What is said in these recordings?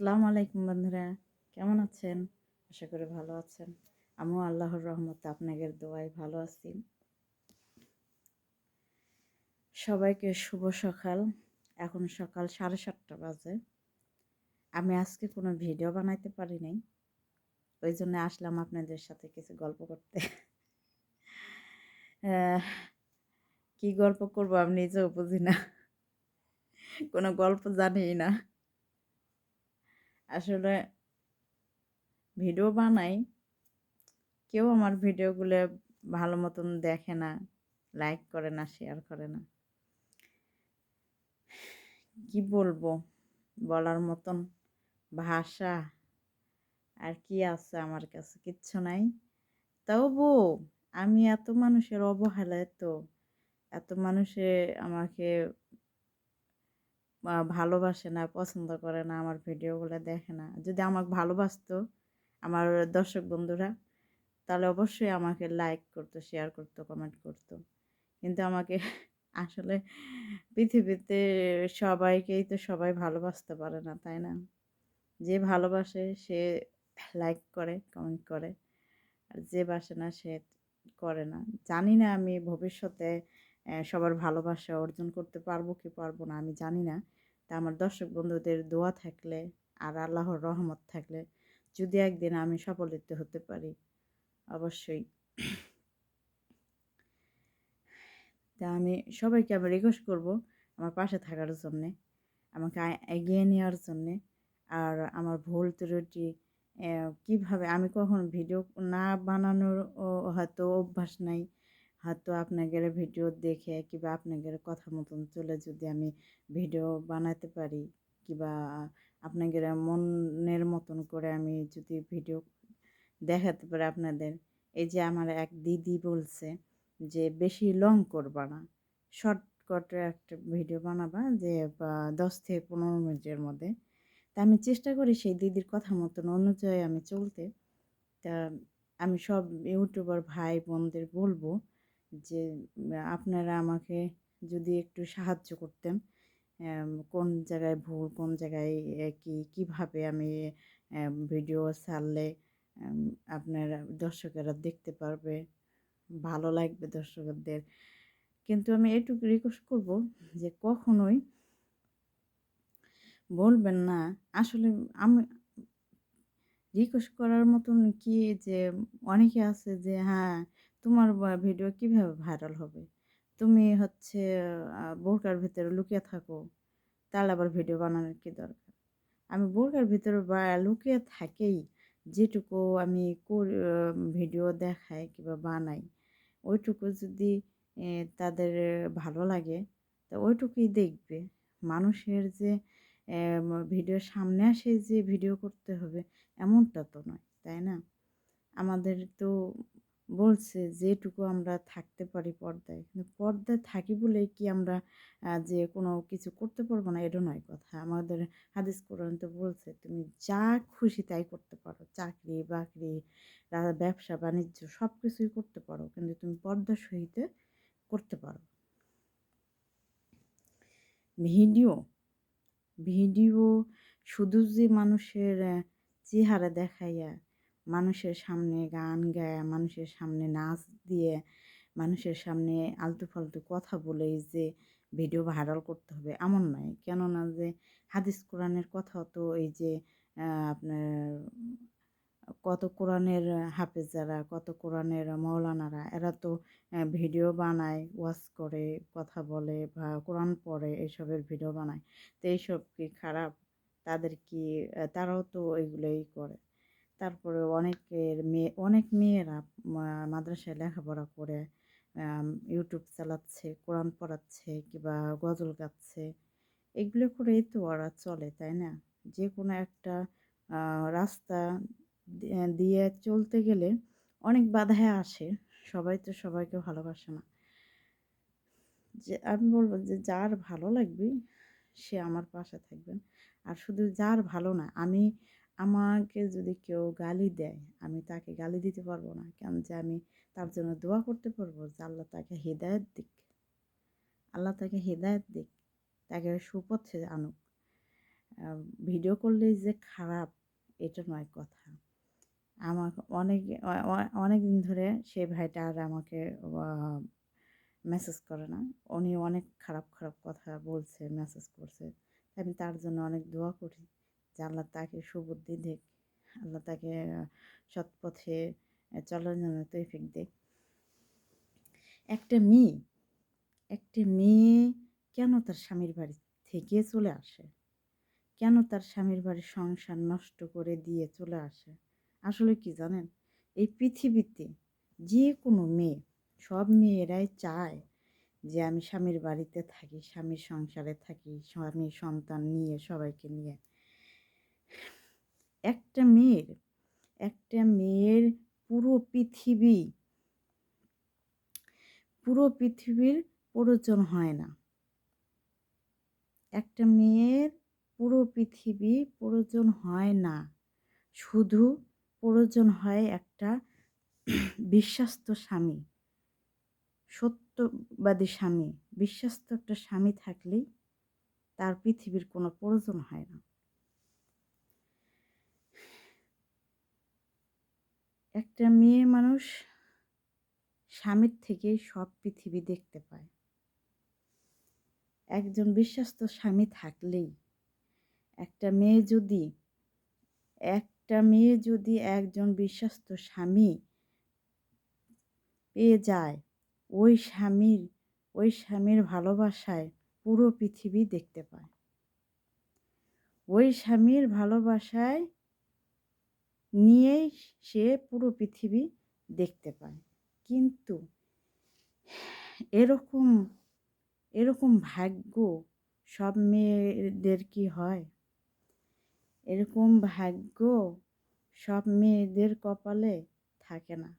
আসসালামু আলাইকুম বন্ধুরা। কেমন আছেন? আশা করি ভালো আছেন। আমিও আল্লাহর রহমতে আপনাদের দোয়ায় ভালো আছি। সবাইকে শুভ সকাল। এখন সকাল সাড়ে সাতটা বাজে। আমি আজকে কোনো ভিডিও বানাইতে পারি নাই। ওই জন্য আসলাম আপনাদের সাথে কিছু গল্প করতে। কি গল্প করব আমি নিজেও বুঝি না। কোনো গল্প জানি না। আসলে ভিডিও বানাই, কেউ আমার ভিডিওগুলো ভালো মতন দেখে না লাইক করে না শেয়ার করে না। কি বলব? বলার মতন ভাষা আর কি আছে আমার কাছে? কিচ্ছু নাই। তবু আমি এত মানুষের অবহেলায় তো, এত মানুষে আমাকে ভালোবাসে না, পছন্দ করে না, আমার ভিডিওগুলো দেখে না। যদি আমাকে ভালোবাসতো আমার দর্শক বন্ধুরা, তাহলে অবশ্যই আমাকে লাইক করতো শেয়ার করতো কমেন্ট করতো। কিন্তু আমাকে আসলে পৃথিবীতে সবাইকেই তো সবাই ভালোবাসতে পারে না, তাই না? যে ভালোবাসে সে লাইক করে কমেন্ট করে। আর যে বাসে না সে করে না। জানি না আমি ভবিষ্যতে সবার ভালোবাসা অর্জন করতে পারব কি পারব না আমি জানি না। তা আমার দর্শক বন্ধুদের দোয়া থাকলে আর আল্লাহর রহমত থাকলে যদি একদিন আমি সফলিত হতে পারি, অবশ্যই। তা আমি সবাইকে আমি রিকোয়েস্ট করব আমার পাশে থাকার জন্যে, আমাকে এগিয়ে নেওয়ার জন্যে আর আমার ভুল ত্রুটি কীভাবে আমি কখন ভিডিও না বানানোর হয়তো অভ্যাস নাই। হয়তো আপনাদের ভিডিও দেখে কিংবা আপনাদের কথা মতন চলে যদি আমি ভিডিও বানাতে পারি কিংবা আপনাদের মনের মতন করে আমি যদি ভিডিও দেখাতে পারি আপনাদের। এই যে আমার এক দিদি বলছে যে, বেশি লং করবা না। শর্টকটে একটা ভিডিও বানাবা যে দশ থেকে পনেরো মিনিটের মধ্যে। তা আমি চেষ্টা করি সেই দিদির কথা মতন অনুযায়ী আমি চলতে। তা আমি সব ইউটিউবার ভাই বোনদের বলব যে আপনারা আমাকে যদি একটু সাহায্য করতেন কোন জায়গায় ভুল, কোন জায়গায় কি, কীভাবে আমি ভিডিও ছাড়লে আপনারা দর্শকেরা দেখতে পারবে, ভালো লাগবে দর্শকদের। কিন্তু আমি এটুকু রিকোয়েস্ট করব যে, কখনোই বলবেন না। আসলে আমি রিকোয়েস্ট করার মতন কি যে, অনেকে আছে যে হ্যাঁ তোমার ভিডিও কীভাবে ভাইরাল হবে? তুমি হচ্ছে বোরকার ভিতরে লুকিয়ে থাকো, তাহলে আবার ভিডিও বানানোর কি দরকার? আমি বোরকার ভিতরে বা, লুকিয়ে থাকেই যেটুকু আমি ভিডিও দেখাই কিংবা বানাই, ওইটুকু যদি তাদের ভালো লাগে, তা ওইটুকুই দেখবে। মানুষের যে ভিডিওর সামনে আসে যে ভিডিও করতে হবে, এমনটা তো নয়, তাই না? আমাদের তো বলছে যেটুকু আমরা থাকতে পারি পর্দায়। কিন্তু পর্দায় থাকি বলে কি আমরা যে কোনো কিছু করতে পারব না, এটা নয় কথা। আমাদের হাদিস কোরআন তো বলছে, তুমি যা খুশি তাই করতে পারো। চাকরি, বাকরি ব্যবসা, বাণিজ্য সব কিছুই করতে পারো। কিন্তু তুমি পর্দা সহিতে করতে পারো। ভিডিও ভিডিও শুধু যে মানুষের চেহারা দেখাইয়া মানুষের সামনে গান গায়, মানুষের সামনে নাচ দিয়ে, মানুষের সামনে আলতু ফালতু কথা বলে যে ভিডিও ভাইরাল করতে হবে, এমন নয়। কেননা যে হাদিস কোরআনের কথা তো এই যে আপনার কত কোরআনের হাফেজ যারা কত কোরআনের মৌলানারা, এরা তো ভিডিও বানায় ওয়াচ করে, কথা বলে বা কোরআন পড়ে এইসবের ভিডিও বানায়। তো এইসব কি খারাপ? তাদের কি তারাও তো এগুলোই করে। তারপরে অনেকের মেয়ে, অনেক মেয়েরা মাদ্রাসায় লেখাপড়া করে ইউটিউব চালাচ্ছে, কোরআন পড়াচ্ছে কিংবা গজল গাচ্ছে। এগুলো করেই তো ওরা চলে, তাই না? যে কোনো একটা রাস্তা দিয়ে চলতে গেলে অনেক বাধায় আসে, সবাই তো সবাইকে ভালোবাসে না। যে, আমি বলব যে, যার ভালো লাগবে, সে আমার পাশে থাকবেন। আর শুধু যার ভালো না, আমি আমাকে যদি কেউ গালি দেয়, আমি তাকে গালি দিতে পারব না। কেন যে আমি তার জন্য দোয়া করতে পারব যে আল্লাহ তাকে হৃদায়ত দিক। আল্লাহ তাকে হৃদায়ত দিক, তাকে সুপথে আনুক। ভিডিও করলেই যে খারাপ, এটা নয় কথা। আমাকে অনেক অনেক দিন ধরে সেই ভাইটা আর আমাকে মেসেজ করে না। উনি অনেক খারাপ খারাপ কথা বলছে মেসেজ করছে। আমি তার জন্য অনেক দোয়া করি। যে আল্লাহ তাকে সুবুদ্ধি দেখ আল্লাহ তাকে সৎ পথে চলার জন্য তৈফিক দেখ একটা মেয়ে একটা মেয়ে কেন তার স্বামীর বাড়ি থেকে চলে আসে? কেন তার স্বামীর বাড়ির সংসার নষ্ট করে দিয়ে চলে আসে? আসলে কি জানেন? এই পৃথিবীতে যে কোনো মেয়ে, সব মেয়েরাই চায় যে আমি স্বামীর বাড়িতে থাকি, স্বামীর সংসারে থাকি স্বামীর সন্তান নিয়ে, সবাইকে নিয়ে। একটা মেয়ের একটা মেয়ের পুরো পৃথিবী, পুরো পৃথিবীর প্রয়োজন হয় না। একটা মেয়ের পুরো পৃথিবী প্রয়োজন হয় না। শুধু প্রয়োজন হয় একটা বিশ্বাস্ত স্বামী, সত্যবাদী স্বামী। বিশ্বাস্ত একটা স্বামী থাকলেই তার পৃথিবীর কোনো প্রয়োজন হয় না। একটা মেয়ে মানুষ স্বামীর থেকে সব পৃথিবী দেখতে পায়। একজন বিশ্বাস্ত স্বামী থাকলেই, একটা মেয়ে যদি, একটা মেয়ে যদি একজন বিশ্বাস্ত স্বামী পেয়ে যায়, ওই স্বামীর ওই স্বামীর ভালোবাসায় পুরো পৃথিবী দেখতে পায়। ওই স্বামীর ভালোবাসায় নিয়েই সে পুরো পৃথিবী দেখতে পায়। কিন্তু এরকম এরকম ভাগ্য সব মেয়েদের কি হয়? এরকম ভাগ্য সব মেয়েদের কপালে থাকে না।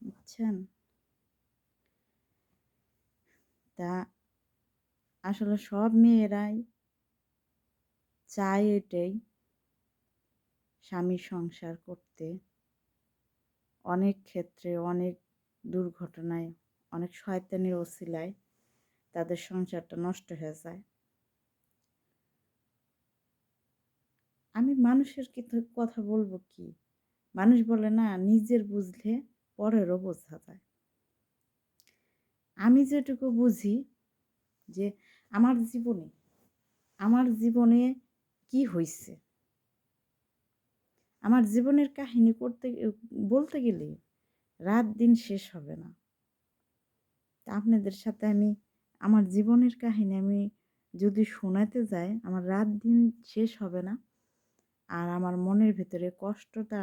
বুঝছেন? তা আসলে সব মেয়েরাই চায় এটাই স্বামী সংসার করতে অনেক ক্ষেত্রে, অনেক দুর্ঘটনায়, অনেক শয়তানির ওসিলায় তাদের সংসারটা নষ্ট হয়ে যায়। আমি মানুষের কথা বলব কি? মানুষ বলে না, নিজের বুঝলে পরেরও বোঝা যায়। আমি যেটুকু বুঝি যে, আমার জীবনে আমার জীবনে কি হয়েছে আমার জীবনের কাহিনী করতে, বলতে গেলে রাত দিন শেষ হবে না। তা আপনাদের সাথে আমি, আমার জীবনের কাহিনী আমি যদি শোনাতে যাই, আমার রাত দিন শেষ হবে না। আর আমার মনের ভেতরে কষ্টটা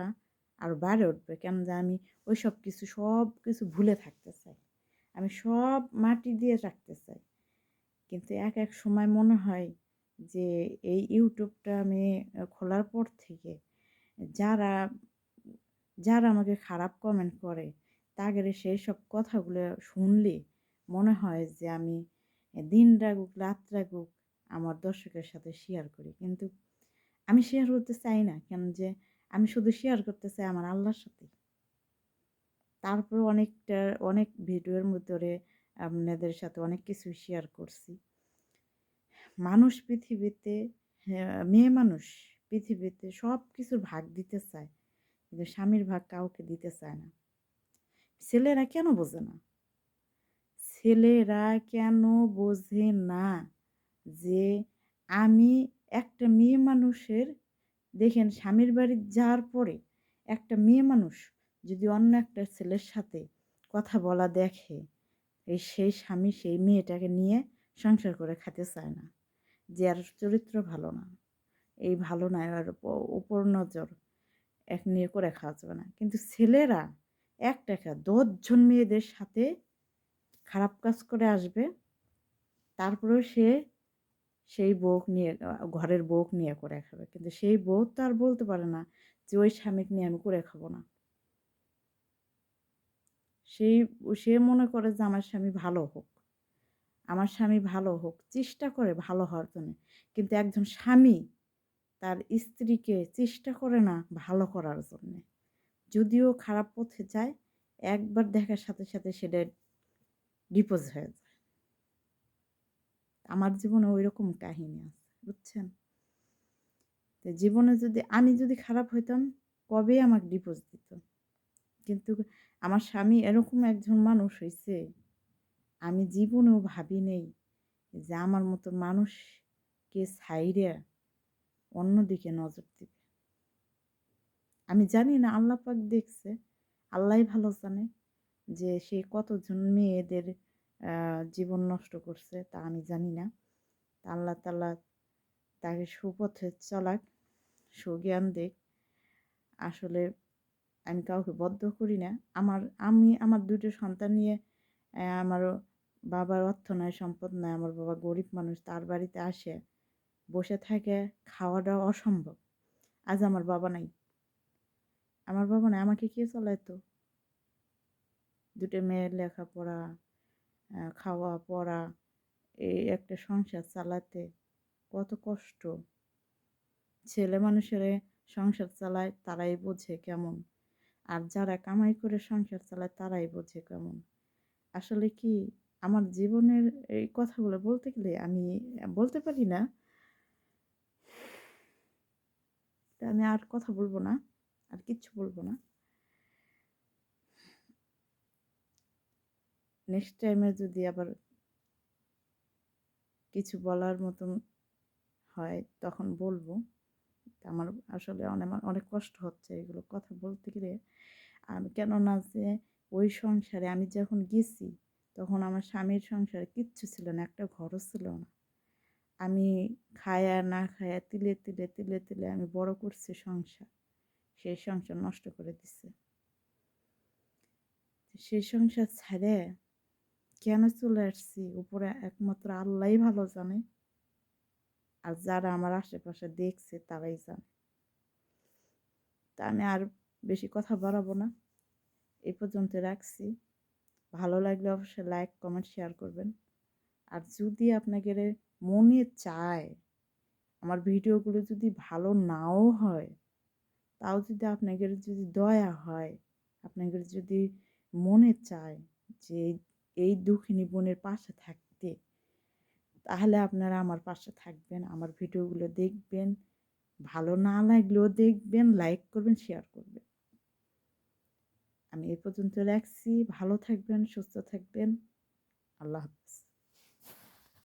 আর বাড়ে উঠবে, কেন যে আমি ওই সব কিছু সব কিছু ভুলে থাকতে চাই। আমি সব মাটি দিয়ে রাখতে চাই। কিন্তু এক এক সময় মনে হয় যে এই ইউটিউবটা আমি খোলার পর থেকে যারা যারা আমাকে খারাপ কমেন্ট করে তাদের সেই সব কথাগুলো শুনলে মনে হয় যে আমি দিন রাগুক রাত রাগুক আমার দর্শকের সাথে শেয়ার করি। কিন্তু আমি শেয়ার করতে চাই না কেন যে আমি শুধু শেয়ার করতে চাই আমার আল্লাহর সাথে। তারপর অনেকটা অনেক ভিডিওর মধ্যে আপনাদের সাথে অনেক কিছু শেয়ার করছি। মানুষ পৃথিবীতে হ্যাঁ, মেয়ে মানুষ পৃথিবীতে সব কিছুর ভাগ দিতে চায়, কিন্তু স্বামীর ভাগ কাউকে দিতে চায় না। ছেলেরা কেন বোঝে না? ছেলেরা কেন বোঝে না যে আমি একটা মেয়ে মানুষের, দেখেন স্বামীর বাড়ি যাওয়ার পরে একটা মেয়ে মানুষ যদি অন্য একটা ছেলের সাথে কথা বলা দেখে, এই সেই স্বামী সেই মেয়েটাকে নিয়ে সংসার করে খেতে চায় না। যে আর চরিত্র ভালো না। এই ভালো না আর উপর নজর এক নিয়ে করে খাওয়া যাবে না। কিন্তু ছেলেরা এক টাকা দশজন মেয়েদের সাথে খারাপ কাজ করে আসবে, তারপরেও সে সেই বউ নিয়ে, ঘরের বউ নিয়ে করে খাবে। কিন্তু সেই বউ তো আর বলতে পারে না যে, ওই স্বামীকে নিয়ে আমি করে খাব না। সেই, সে মনে করে যে, আমার স্বামী ভালো হোক, আমার স্বামী ভালো হোক, চেষ্টা করে ভালো হওয়ার জন্য। কিন্তু একজন স্বামী তার স্ত্রীকে চেষ্টা করে না ভালো করার জন্যে। যদিও খারাপ পথে যায়, একবার দেখার সাথে সাথে সেটা ডিপোজ হয়ে যায়। আমার জীবনে ওই রকম কাহিনী আছে, বুঝছেন? তো জীবনে যদি, আমি যদি খারাপ হইতাম, কবেই আমাকে ডিপোজ দিত? কিন্তু আমার স্বামী এরকম একজন মানুষ হয়েছে আমি জীবনেও ভাবি নেই যে আমার মতো মানুষকে ছাইরে অন্যদিকে নজর দিবে। আমি জানি না, আল্লাহ পাক দেখছে আল্লাহ ভালো জানে যে সে কতজন মেয়েদের জীবন নষ্ট করছে তা আমি জানি না। তা আল্লাহ তাল্লাহ তাকে সুপথে চলাক, সুজ্ঞান দেখ আসলে আমি কাউকে বদ্ধ করি না। আমার, আমি আমার দুটো সন্তান নিয়ে আমারও বাবার অর্থ নয়, সম্পদ নয়, আমার বাবা গরিব মানুষ, তার বাড়িতে আসে। বসে থাকে খাওয়াটা অসম্ভব। আজ আমার বাবা নাই। আমার বাবা নাই, আমাকে কে চলাইতো? দুটো মেয়ের লেখাপড়া খাওয়া পড়া এই একটা সংসার চালাতে কত কষ্ট। ছেলে মানুষের সংসার চালায় তারাই বোঝে কেমন, আর যারা কামাই করে সংসার চালায় তারাই বোঝে কেমন। আসলে কি আমার জীবনের এই কথাগুলো বলতে গেলে আমি বলতে পারি না আমি আর কথা বলব না, আর কিচ্ছু বলব না। নেক্সট টাইমে যদি আবার কিছু বলার মতন হয়, তখন বলব। আমার আসলে অনেক অনেক কষ্ট হচ্ছে এগুলো কথা বলতে গেলে। আমি কেননা যে ওই সংসারে আমি যখন গেছি, তখন আমার স্বামীর সংসারে কিচ্ছু ছিল না, একটা ঘরও ছিল না। আমি খায়া না খায়া তিলে তিলে তিলে তিলে আমি বড় করছি সংসার। সেই সংসার নষ্ট করে দিছে। সেই সংসার ছাড়ে কেন চলে আসছি? উপরে একমাত্র আল্লাহ ভালো জানে। আর যারা আমার আশেপাশে দেখছে তারাই জানে। তা আমি আর বেশি কথা বাড়াবো না। এই পর্যন্ত রাখছি। ভালো লাগলে অবশ্যই লাইক কমেন্ট শেয়ার করবেন। আর যদি আপনাদের মনে চায়। আমার ভিডিওগুলো যদি ভালো নাও হয়, তাও যদি আপনাদের যদি দয়া হয় আপনাদের যদি মনে চায় যে এই দুঃখিনী বোনের পাশে থাকতে, তাহলে আপনারা আমার পাশে থাকবেন, আমার ভিডিওগুলো দেখবেন। ভালো না লাগলেও দেখবেন, লাইক করবেন, শেয়ার করবেন। আমি এ পর্যন্ত রাখছি। ভালো থাকবেন, সুস্থ থাকবেন। আল্লাহ হাফিজ।